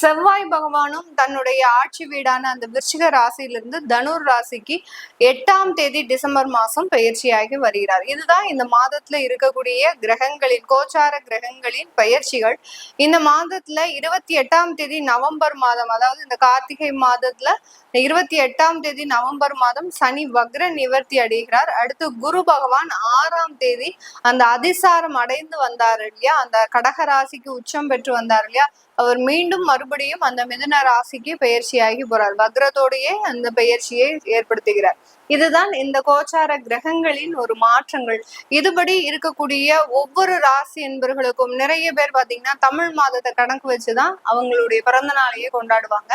செவ்வாய் பகவானும் தன்னுடைய ஆட்சி வீடான அந்த விருச்சிக ராசியிலிருந்து தனுர் ராசிக்கு எட்டாம் தேதி டிசம்பர் மாசம் பயிற்சியாகி வருகிறார். இதுதான் இந்த மாதத்துல இருக்கக்கூடிய கிரகங்களின் கோச்சார கிரகங்களின் பயிற்சிகள். இந்த மாதத்துல இருபத்தி எட்டாம் தேதி நவம்பர் மாதம் அதாவது இந்த கார்த்திகை மாதத்துல இருபத்தி எட்டாம் தேதி நவம்பர் மாதம் சனி வக்ர நிவர்த்தி அடைகிறார். அடுத்து குரு பகவான் ஆறாம் தேதி அந்த அதிசாரம் அடைந்து வந்தார் இல்லையா? அந்த கடக ராசிக்கு உச்சம் பெற்று வந்தார் இல்லையா? அவர் மீண்டும் மறுபடியும் அந்த மிதுன ராசிக்கு பயிற்சியாகி போறார். வக்ரத்தோடையே அந்த பயிற்சியை ஏற்படுத்துகிறார். இதுதான் இந்த கோச்சார கிரகங்களின் ஒரு மாற்றங்கள். இதுபடி இருக்கக்கூடிய ஒவ்வொரு ராசி என்பவர்களுக்கும் நிறைய பேர் பாத்தீங்கன்னா தமிழ் மாதத்தை கணக்கு வச்சுதான் அவங்களுடைய பிறந்த நாளையே கொண்டாடுவாங்க.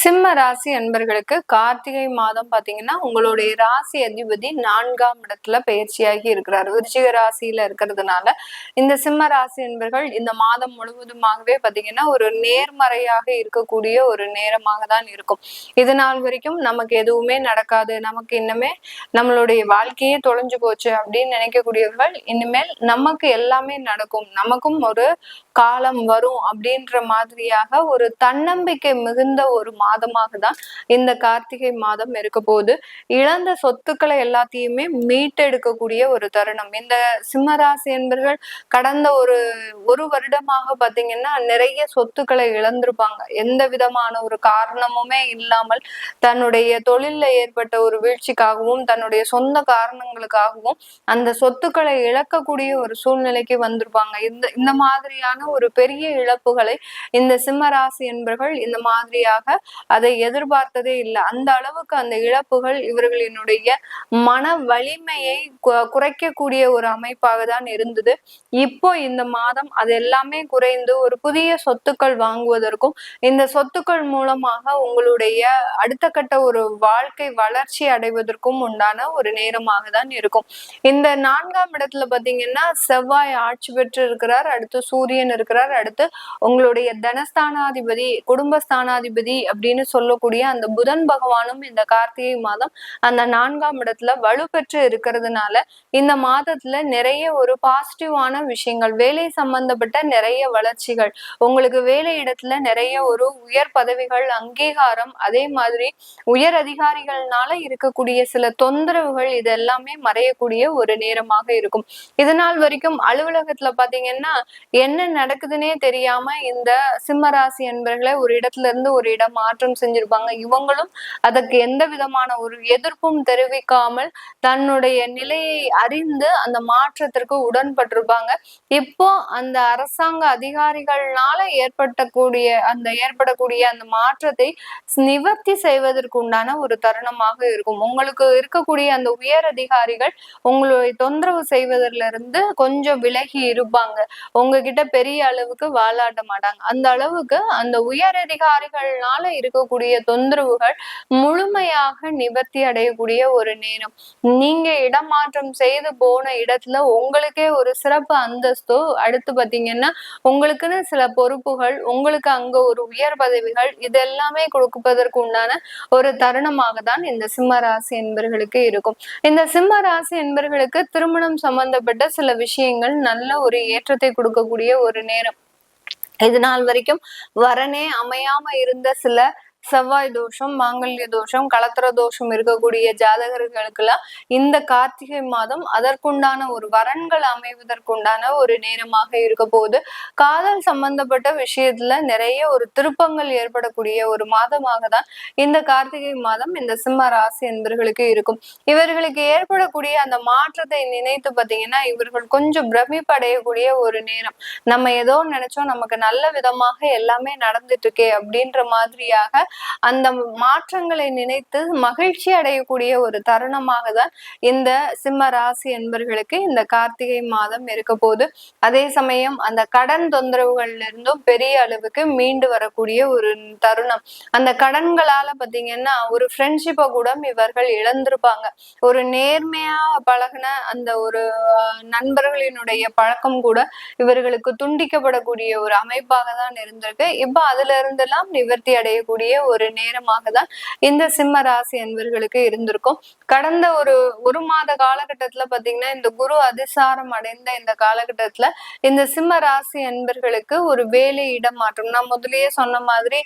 சிம்ம ராசி அன்பர்களுக்கு கார்த்திகை மாதம் பாத்தீங்கன்னா உங்களுடைய ராசி அதிபதி நான்காம் இடத்துல பயிற்சியாகி இருக்கிறார். விருச்சிக ராசியில இருக்கிறதுனால இந்த சிம்ம ராசி அன்பர்கள் இந்த மாதம் முழுவதுமாகவே பாத்தீங்கன்னா ஒரு நேர்மறையாக இருக்கக்கூடிய ஒரு நேரமாக தான் இருக்கும். இது நாள் வரைக்கும் நமக்கு எதுவுமே நடக்காது. நமக்கு இன்னுமே நம்மளுடைய வாழ்க்கையே தொலைஞ்சு போச்சு அப்படின்னு நினைக்கக்கூடியவர்கள் இனிமேல் நமக்கு எல்லாமே நடக்கும். நமக்கும் ஒரு காலம் வரும் அப்படின்ற மாதிரியாக ஒரு தன்னம்பிக்கை மிகுந்த ஒரு மாதமாக தான் இந்த கார்த்திகை மாதம் இருக்க போது இழந்த சொத்துக்களை எல்லாத்தையுமே மீட்டெடுக்கக்கூடிய ஒரு தருணம். இந்த சிம்மராசி என்பர்கள் கடந்த ஒரு ஒரு வருடமாக பாத்தீங்கன்னா நிறைய சொத்துக்களை இழந்திருப்பாங்க. எந்த விதமான ஒரு காரணமுமே இல்லாமல் தன்னுடைய தொழில்ல ஏற்பட்ட ஒரு வீழ்ச்சிக்காகவும் தன்னுடைய சொந்த காரணங்களுக்காகவும் அந்த சொத்துக்களை இழக்கக்கூடிய ஒரு சூழ்நிலைக்கு வந்திருப்பாங்க. இந்த இந்த மாதிரியான ஒரு பெரிய இழப்புகளை இந்த சிம்மராசி என்பர்கள் இந்த மாதிரியாக அதை எதிர்பார்த்ததே இல்லை. அந்த அளவுக்கு அந்த இழப்புகள் இவர்களினுடைய மன வலிமையை குறைக்கக்கூடிய ஒரு அமைப்பாக தான் இருந்தது. இப்போ இந்த மாதம் அது எல்லாமே குறைந்து ஒரு புதிய சொத்துக்கள் வாங்குவதற்கும் இந்த சொத்துக்கள் மூலமாக உங்களுடைய அடுத்த கட்ட ஒரு வாழ்க்கை வளர்ச்சி அடைவதற்கும் உண்டான ஒரு நேரமாக தான் இருக்கும். இந்த நான்காம் இடத்துல பாத்தீங்கன்னா செவ்வாய் ஆட்சி பெற்று இருக்கிறார் அடுத்து சூரியன் இருக்கிறார். அடுத்து உங்களுடைய தனஸ்தானாதிபதி குடும்பஸ்தானாதிபதி அப்படின்னு சொல்லக்கூடிய அந்த புதன் பகவானும் இந்த கார்த்திகை மாதம் அந்த நான்காம் இடத்துல வலுப்பெற்று இருக்கிறதுனால இந்த மாதத்துல நிறைய ஒரு பாசிட்டிவான விஷயங்கள் வேலை சம்பந்தப்பட்ட நிறைய வளர்ச்சிகள் உங்களுக்கு வேலை இடத்துல நிறைய ஒரு உயர் பதவிகள் அங்கீகாரம் அதே மாதிரி உயர் அதிகாரிகள்னால இருக்கக்கூடிய சில தொந்தரவுகள் இது எல்லாமே மறையக்கூடிய ஒரு நேரமாக இருக்கும். இதனால் வரைக்கும் அலுவலகத்துல பாத்தீங்கன்னா என்ன நடக்குதுன்னே தெரியாம இந்த சிம்மராசி என்பர்களை ஒரு இடத்துல இருந்து ஒரு இடம் மாற்றம் செஞ்சிருப்பாங்க. இவங்களும் அதற்கு எந்த விதமான ஒரு எதிர்ப்பும் தெரிவிக்காமல் தன்னுடைய நிலையை அறிந்து அந்த மாற்றத்திற்கு உடன்பட்டிருப்பாங்க. இப்போ அந்த அரசாங்க அதிகாரிகள்னால ஏற்பட்டக்கூடிய அந்த ஏற்படக்கூடிய அந்த மாற்றத்தை நிவர்த்தி செய்வதற்கு உண்டான ஒரு தருணமாக இருக்கும். உங்களுக்கு இருக்கக்கூடிய அந்த உயர் அதிகாரிகள் உங்களுடைய தொந்தரவு செய்வதிலிருந்து கொஞ்சம் விலகி இருப்பாங்க. உங்ககிட்ட பெரிய பெரிய அளவுக்கு வாலாட்ட மாட்டாங்க. அந்த அளவுக்கு அந்த உயர் அதிகாரிகள்னால இருக்கக்கூடிய தொந்தரவுகள் முழுமையாக நிவர்த்தி அடையக்கூடிய ஒரு நேரம். நீங்க இடமாற்றம் செய்து போன இடத்துல உங்களுக்கே ஒரு சிறப்பு அந்தஸ்தோ. அடுத்து பாத்தீங்கன்னா உங்களுக்குன்னு சில பொறுப்புகள் உங்களுக்கு அங்க ஒரு உயர் பதவிகள் இது எல்லாமே கொடுப்பதற்கு உண்டான ஒரு தருணமாக தான் இந்த சிம்ம ராசி என்பர்களுக்கு இருக்கும். இந்த சிம்ம ராசி என்பர்களுக்கு திருமணம் சம்பந்தப்பட்ட சில விஷயங்கள் நல்ல ஒரு ஏற்றத்தை கொடுக்கக்கூடிய ஒரு நேரம். இது நாள் வரைக்கும் வரனே அமையாம இருந்த சில செவ்வாய் தோஷம் மாங்கல்ய தோஷம் கலத்திர தோஷம் இருக்கக்கூடிய ஜாதகர்களுக்கெல்லாம் இந்த கார்த்திகை மாதம் அதற்குண்டான ஒரு வரன்கள் அமைவதற்குண்டான ஒரு நேரமாக இருக்க போது காதல் சம்பந்தப்பட்ட விஷயத்துல நிறைய ஒரு திருப்பங்கள் ஏற்படக்கூடிய ஒரு மாதமாக தான் இந்த கார்த்திகை மாதம் இந்த சிம்ம ராசி என்பர்களுக்கு இருக்கும். இவர்களுக்கு ஏற்படக்கூடிய அந்த மாற்றத்தை நினைத்து பார்த்தீங்கன்னா இவர்கள் கொஞ்சம் பிரமிப்படையக்கூடிய ஒரு நேரம். நம்ம ஏதோ நினைச்சோம் நமக்கு நல்ல விதமாக எல்லாமே நடந்துட்டு இருக்கே அப்படின்ற மாதிரியாக அந்த மாற்றங்களை நினைத்து மகிழ்ச்சி அடையக்கூடிய ஒரு தருணமாக தான் இந்த சிம்ம ராசி என்பர்களுக்கு இந்த கார்த்திகை மாதம் இருக்க போது அதே சமயம் அந்த கடன் தொந்தரவுகள்ல இருந்தும் பெரிய அளவுக்கு மீண்டு வரக்கூடிய ஒரு தருணம். அந்த கடன்களால பாத்தீங்கன்னா ஒரு ஃப்ரெண்ட்ஷிப்பை கூட இவர்கள் இழந்திருப்பாங்க. ஒரு நேர்மையா பழகின அந்த ஒரு நண்பர்களினுடைய பழக்கம் கூட இவர்களுக்கு துண்டிக்கப்படக்கூடிய ஒரு அமைப்பாக தான் இருந்திருக்கு. இப்ப அதுல இருந்தெல்லாம் நிவர்த்தி அடையக்கூடிய ஒரு நேரமாக தான் இந்த சிம்ம ராசி என்பர்களுக்கு இருந்திருக்கும். கடந்த ஒரு ஒரு மாத காலகட்டத்துல பாத்தீங்கன்னா இந்த குரு அதிசாரம் அடைந்த இந்த காலகட்டத்துல இந்த சிம்ம ராசி என்பர்களுக்கு ஒரு வேலை இடமாற்றம். நான் முதலேயே சொன்ன மாதிரி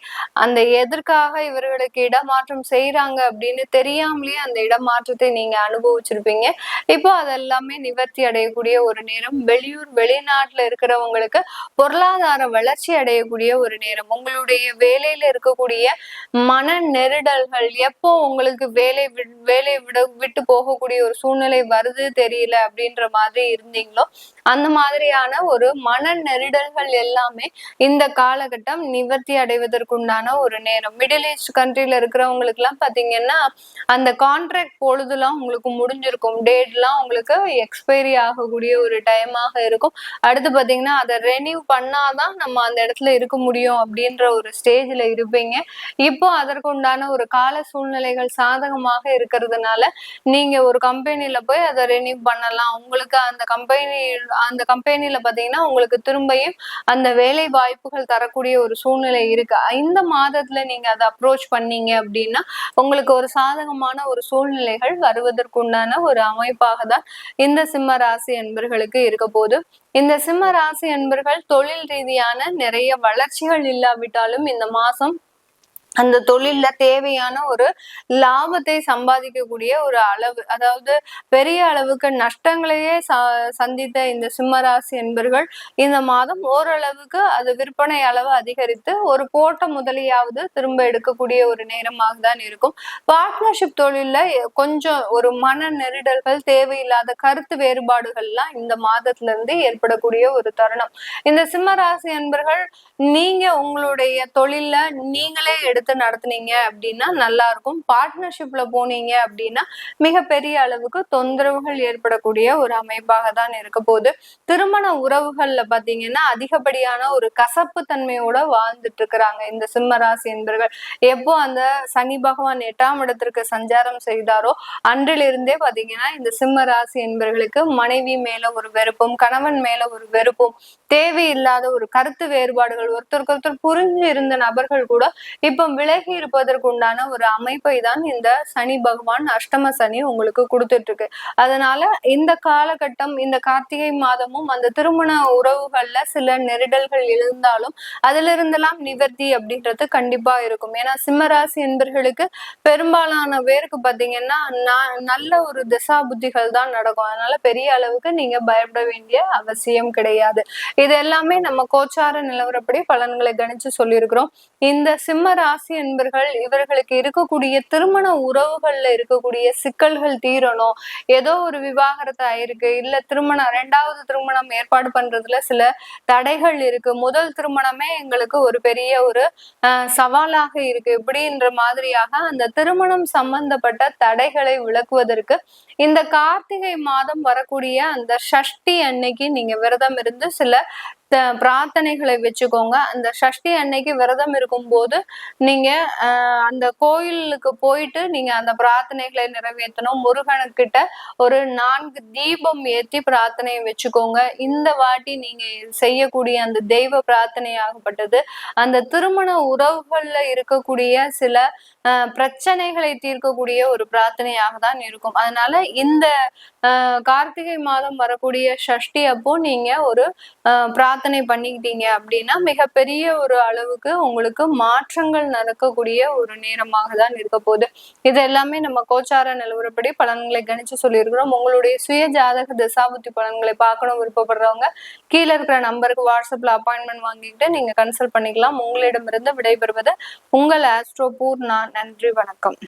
அந்த எதற்காக இவர்களுக்கு இடமாற்றம் செய்யறாங்க அப்படின்னு தெரியாமலேயே அந்த இடமாற்றத்தை நீங்க அனுபவிச்சிருப்பீங்க. இப்போ அதெல்லாமே நிவர்த்தி அடையக்கூடிய ஒரு நேரம். வெளியூர் வெளிநாட்டுல இருக்கிறவங்களுக்கு பொருளாதார வளர்ச்சி அடையக்கூடிய ஒரு நேரம். உங்களுடைய வேலையில இருக்கக்கூடிய மன நெருடல்கள் எப்போ உங்களுக்கு வேலை வேலையை விட விட்டு போகக்கூடிய ஒரு சூழ்நிலை வருது தெரியல அப்படின்ற மாதிரி இருந்தீங்களோ அந்த மாதிரியான ஒரு மன நெருடல்கள் எல்லாமே இந்த காலகட்டம் நிவர்த்தி அடைவதற்குண்டான ஒரு நேரம். மிடில் ஈஸ்ட் கண்ட்ரில இருக்கிறவங்களுக்கு எல்லாம் பாத்தீங்கன்னா அந்த கான்ட்ராக்ட் பொழுதுலாம் உங்களுக்கு முடிஞ்சிருக்கும். டேட்லாம் உங்களுக்கு எக்ஸ்பைரி ஆகக்கூடிய ஒரு டைமாக இருக்கும். அடுத்து பாத்தீங்கன்னா அதை ரெனியூ பண்ணாதான் நம்ம அந்த இடத்துல இருக்க முடியும் அப்படின்ற ஒரு ஸ்டேஜ்ல இருப்பீங்க. இப்போ அதற்குண்டான ஒரு கால சூழ்நிலைகள் சாதகமாக இருக்கிறதுனால நீங்க ஒரு கம்பெனில போய் அதை ரெனியூ பண்ணலாம். உங்களுக்கு அந்த கம்பெனி அந்த கம்பெனில பாத்தீங்கன்னா உங்களுக்கு திரும்பியும் அந்த வேலை வாய்ப்புகள் தரக்கூடிய ஒரு சூழ்நிலை இருக்கு. இந்த மாதத்துல நீங்க அதை அப்ரோச் பண்ணீங்க அப்படின்னா உங்களுக்கு ஒரு சாதகமான ஒரு சூழ்நிலைகள் வருவதற்குண்டான ஒரு அமைப்பாக தான் இந்த சிம்ம ராசி என்பர்களுக்கு இருக்க போது இந்த சிம்ம ராசி என்பர்கள் தொழில் ரீதியான நிறைய வளர்ச்சிகள் இல்லாவிட்டாலும் இந்த மாசம் அந்த தொழில்ல தேவையான ஒரு லாபத்தை சம்பாதிக்கக்கூடிய ஒரு அளவு அதாவது பெரிய அளவுக்கு நஷ்டங்களையே சந்தித்த இந்த சிம்மராசி என்பர்கள் இந்த மாதம் ஓரளவுக்கு அது விற்பனை அளவு அதிகரித்து ஒரு போட்ட முதலியாவது திரும்ப எடுக்கக்கூடிய ஒரு நேரமாக தான் இருக்கும். பார்ட்னர்ஷிப் தொழில்ல கொஞ்சம் ஒரு மன நெருடல்கள் தேவையில்லாத கருத்து வேறுபாடுகள்லாம் இந்த மாதத்துல இருந்து ஏற்படக்கூடிய ஒரு தருணம். இந்த சிம்மராசி என்பர்கள் நீங்க உங்களுடைய தொழில நீங்களே எடுத்து எடுத்து நடத்துனீங்க அப்படின்னா நல்லா இருக்கும் பார்ட்னர்ஷிப்ல போனீங்க அப்படின்னா மிகப்பெரிய அளவுக்கு தொந்தரவுகள் ஏற்படக்கூடிய ஒரு அமைப்பாக தான் இருக்க போகுது. திருமண உறவுகள்ல பாத்தீங்கன்னா அதிகப்படியான ஒரு கசப்பு தன்மையோட வாழ்ந்துட்டு இருக்கிறாங்க இந்த சிம்மராசி என்பர்கள். எப்போ அந்த சனி பகவான் எட்டாம் இடத்திற்கு சஞ்சாரம் செய்தாரோ அன்றிலிருந்தே பாத்தீங்கன்னா இந்த சிம்ம ராசி என்பர்களுக்கு மனைவி மேல ஒரு வெறுப்பும் கணவன் மேல ஒரு வெறுப்பும் தேவையில்லாத ஒரு கருத்து வேறுபாடுகள் ஒருத்தருக்கு ஒருத்தர் புரிஞ்சு இருந்த நபர்கள் கூட இப்ப விலகி இருப்பதற்கு உண்டான ஒரு அமைப்பை தான் இந்த சனி பகவான் அஷ்டம சனி உங்களுக்கு கொடுத்துட்டு இருக்கு அதனால இந்த காலகட்டம் இந்த கார்த்திகை மாதமும் அந்த திருமண உறவுகள்ல சில நெருடல்கள் இருந்தாலும் அதுல இருந்தெல்லாம் நிவர்த்தி அப்படின்றது கண்டிப்பா இருக்கும். ஏன்னா சிம்மராசி என்பர்களுக்கு பெரும்பாலான பேருக்கு பாத்தீங்கன்னா நல்ல ஒரு திசா புத்திகள் தான் நடக்கும். அதனால பெரிய அளவுக்கு நீங்க பயப்பட வேண்டிய அவசியம் கிடையாது. இது எல்லாமே நம்ம கோச்சார நிலவரப்படி பலன்களை கணிச்சு சொல்லியிருக்கிறோம். இந்த சிம்ம ராசி ராசி என்பர்கள் இவர்களுக்கு இருக்கக்கூடிய திருமண உறவுகள்ல இருக்கக்கூடிய சிக்கல்கள் தீரணும். ஏதோ ஒரு விவாகரத்து ஆயிருக்கு. இல்ல திருமணம் ரெண்டாவது திருமணம் ஏற்பாடு பண்றதுல சில தடைகள் இருக்கு. முதல் திருமணமே எங்களுக்கு ஒரு பெரிய ஒரு அஹ், சவாலாக இருக்கு. இப்படின்ற மாதிரியாக அந்த திருமணம் சம்பந்தப்பட்ட தடைகளை விளக்குவதற்கு இந்த கார்த்திகை மாதம் வரக்கூடிய அந்த சஷ்டி அன்னைக்கு நீங்க விரதம் இருந்து சில பிரார்த்தனைகளை வச்சுக்கோங்க. அந்த சஷ்டி அன்னைக்கு விரதம் இருக்கும்போது நீங்க அந்த கோயிலுக்கு போயிட்டு நீங்க அந்த பிரார்த்தனைகளை நிறைவேற்றணும். முருகனுக்கிட்ட ஒரு நான்கு தீபம் ஏத்தி பிரார்த்தனையை வச்சுக்கோங்க. இந்த வாட்டி நீங்க செய்யக்கூடிய அந்த தெய்வ பிரார்த்தனையாகப்பட்டது அந்த திருமண உறவுகள்ல இருக்கக்கூடிய சில பிரச்சனைகளை தீர்க்கக்கூடிய ஒரு பிரார்த்தனையாக தான் இருக்கும். அதனால இந்த ஆஹ் கார்த்திகை மாதம் வரக்கூடிய சஷ்டி அப்போ நீங்க ஒரு ஆஹ் பிரார்த்தனை பண்ணிக்கிட்டீங்க அப்படின்னா மிகப்பெரிய ஒரு அளவுக்கு உங்களுக்கு மாற்றங்கள் நடக்கக்கூடிய ஒரு நேரமாக தான் இருக்க போகுது. இது எல்லாமே நம்ம கோச்சார நிலவரப்படி பலன்களை கணிச்சு சொல்லியிருக்கிறோம். உங்களுடைய சுய ஜாதக திசாபுத்தி பலன்களை பார்க்கணும் விருப்பப்படுறவங்க கீழே இருக்கிற நம்பருக்கு வாட்ஸ்அப்ல அப்பாயின்மெண்ட் வாங்கிட்டு நீங்க கன்சல்ட் பண்ணிக்கலாம். உங்களிடமிருந்து விடைபெறுவது உங்கள் ஆஸ்ட்ரோ பூர்ணா நன்றி வணக்கம்.